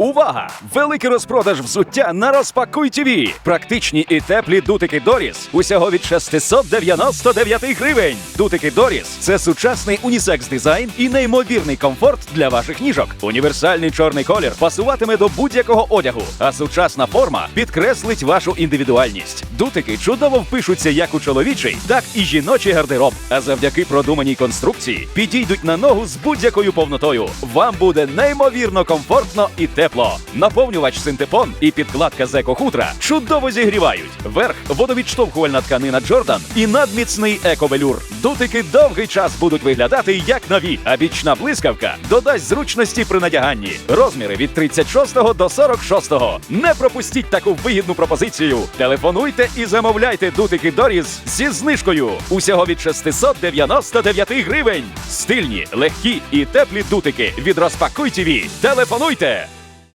Увага! Великий розпродаж взуття на розпакуй ТВ. Практичні і теплі дутики Доріс. Усього від 699 гривень. Дутики Доріс це сучасний унісекс дизайн і неймовірний комфорт для ваших ніжок. Універсальний чорний колір пасуватиме до будь-якого одягу, а сучасна форма підкреслить вашу індивідуальність. Дутики чудово впишуться як у чоловічий, так і жіночий гардероб. А завдяки продуманій конструкції підійдуть на ногу з будь-якою повнотою. Вам буде неймовірно комфортно і тепло. Наповнювач синтепон і підкладка з екохутра чудово зігрівають. Верх водовідштовхувальна тканина Джордан і надміцний ековелюр. Дутики довгий час будуть виглядати як нові, а бічна блискавка додасть зручності при надяганні. Розміри від 36 до 46. Не пропустіть таку вигідну пропозицію. Телефонуйте і замовляйте дутики Доріс зі знижкою. Усього від 699 гривень. Стильні, легкі і теплі дутики від Розпакуй ТВ. Телефонуйте!